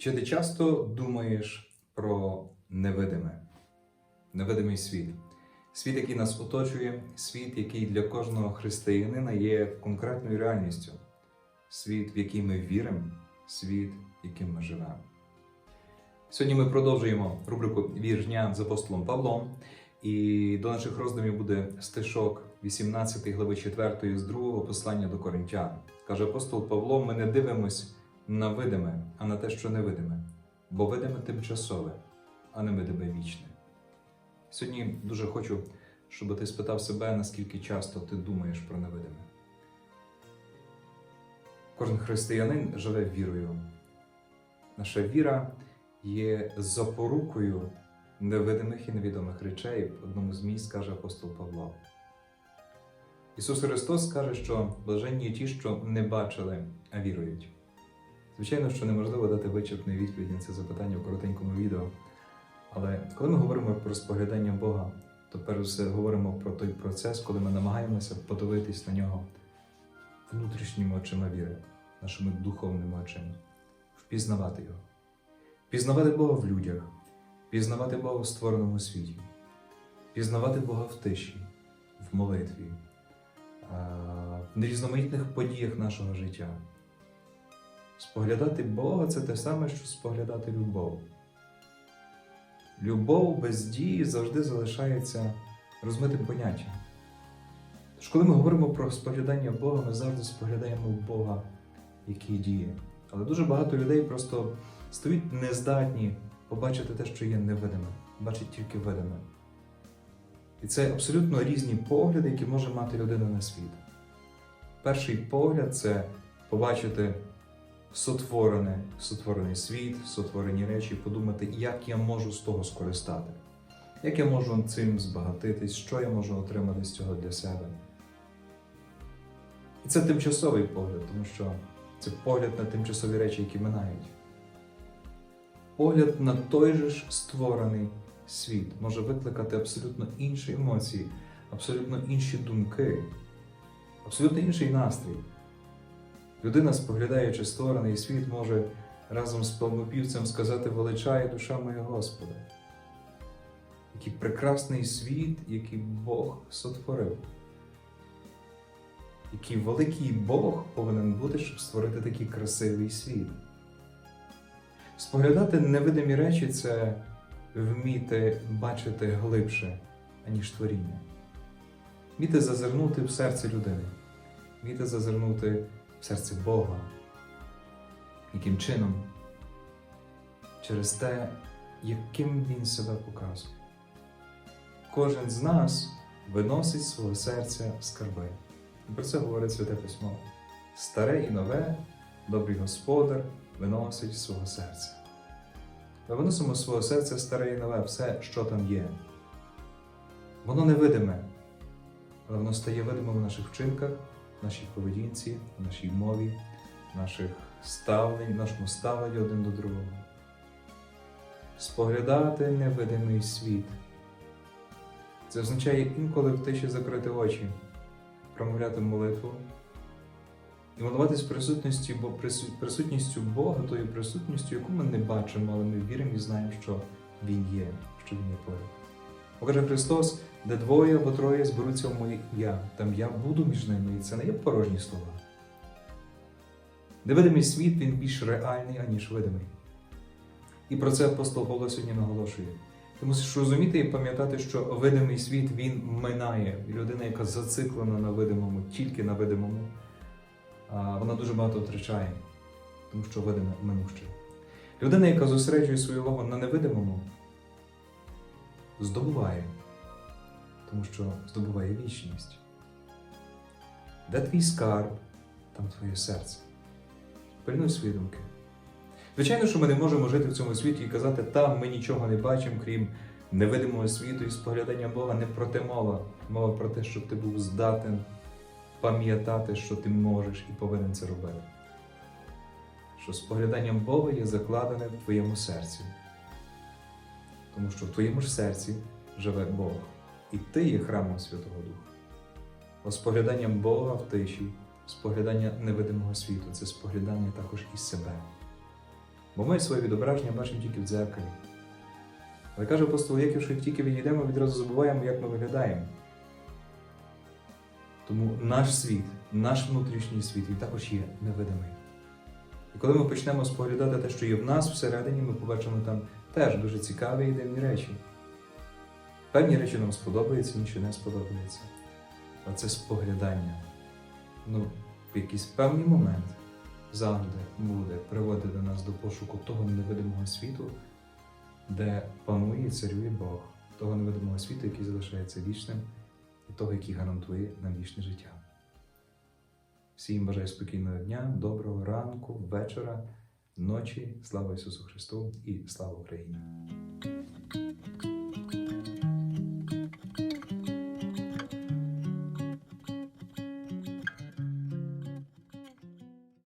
Чи ти часто думаєш про невидиме, невидимий світ? Світ, який нас оточує, світ, який для кожного християнина є конкретною реальністю, світ, в який ми віримо, світ, яким ми живемо. Сьогодні ми продовжуємо рубрику Вірш дня з апостолом Павлом, і до наших роздумів буде стишок 18 глави 4 з другого послання до Коринтян. Каже апостол Павло: ми не дивимось на видиме, а на те, що невидиме, бо видиме тимчасове, а невидиме вічне. Сьогодні дуже хочу, щоб ти спитав себе, наскільки часто ти думаєш про невидиме. Кожен християнин живе вірою. Наша віра є запорукою невидимих і невідомих речей. В одному з місць каже апостол Павло. Ісус Христос каже, що блаженні ті, що не бачили, а вірують. Звичайно, що неможливо дати вичерпний відповідь на це запитання в коротенькому відео. Але коли ми говоримо про споглядання Бога, то перш все говоримо про той процес, коли ми намагаємося подивитись на нього внутрішніми очима віри, нашими духовними очима, впізнавати його, пізнавати Бога в людях, пізнавати Бога в створеному світі, пізнавати Бога в тиші, в молитві, в різноманітних подіях нашого життя. Споглядати Бога це те саме, що споглядати любов. Любов без дії завжди залишається розмитим поняттям. Тож, коли ми говоримо про споглядання Бога, ми завжди споглядаємо в Бога, який діє. Але дуже багато людей просто стоять нездатні побачити те, що є невидиме, бачать тільки видиме. І це абсолютно різні погляди, які може мати людина на світ. Перший погляд це побачити сотворене, сотворений світ, сотворені речі, подумати, як я можу з того скористати, як я можу цим збагатитись, що я можу отримати з цього для себе. І це тимчасовий погляд, тому що це погляд на тимчасові речі, які минають. Погляд на той же ж створений світ може викликати абсолютно інші емоції, абсолютно інші думки, абсолютно інший настрій. Людина, споглядаючи створений світ, може разом з пsalmопівцем сказати величає душа моя Господа. Який прекрасний світ, який Бог сотворив. Який великий Бог повинен бути, щоб створити такий красивий світ. Споглядати невидимі речі це вміти бачити глибше, аніж творіння. Вміти зазирнути в серце людини, вміти зазирнути в серце Бога. Яким чином? Через те, яким Він себе показує. Кожен з нас виносить з свого серця скарби. І про це говорить Святе Письмо. Старе і нове, добрий Господар виносить з свого серця. Ми виносимо з свого серця старе і нове, все, що там є. Воно невидиме, але воно стає видимим в наших вчинках, нашій поведінці, нашій мові, наших ставлень, нашому ставленні один до другого. Споглядати невидимий світ. Це означає інколи в тиші закрити очі, промовляти молитву і молитись присутністю, присутністю Бога, тою присутністю, яку ми не бачимо, але ми віримо і знаємо, що Він є, що Він є поряд. Бо каже Христос, де двоє або троє зберуться в моє ім'я, там я буду між ними, і це не є порожні слова. Невидимий світ він більш реальний, аніж видимий. І про це апостол Павло сьогодні наголошує. Ти мусиш розуміти і пам'ятати, що видимий світ він минає. І людина, яка зациклена на видимому, тільки на видимому, вона дуже багато втрачає, тому що видиме минуще. Людина, яка зосереджує свою увагу на невидимому, здобуває, тому що здобуває вічність. Де твій скарб, там твоє серце. Пильнуй свої думки. Звичайно, що ми не можемо жити в цьому світі і казати, там ми нічого не бачимо, крім невидимого світу і споглядання Бога. Не про те мова. Мова про те, щоб ти був здатен пам'ятати, що ти можеш і повинен це робити. Що спогляданням Бога є закладене в твоєму серці. Тому що в твоєму ж серці живе Бог, і ти є храмом Святого Духа. Бо спогляданням Бога в тиші, споглядання невидимого світу це споглядання також і себе. Бо ми своє відображення бачимо тільки в дзеркалі. Але каже апостол як тільки відійдемо, відразу забуваємо, як ми виглядаємо. Тому наш світ, наш внутрішній світ, він також є невидимий. І коли ми почнемо споглядати те, що є в нас всередині, ми побачимо там теж дуже цікаві і дивні речі. Певні речі нам сподобаються, інші не сподобаються. А це споглядання. Ну, в якийсь певний момент завжди буде приводити нас до пошуку того невидимого світу, де панує і царює Бог, того невидимого світу, який залишається вічним, і того, який гарантує нам вічне життя. Всім бажаю спокійного дня, доброго ранку, вечора, ночі. Слава Ісусу Христу і слава Україні!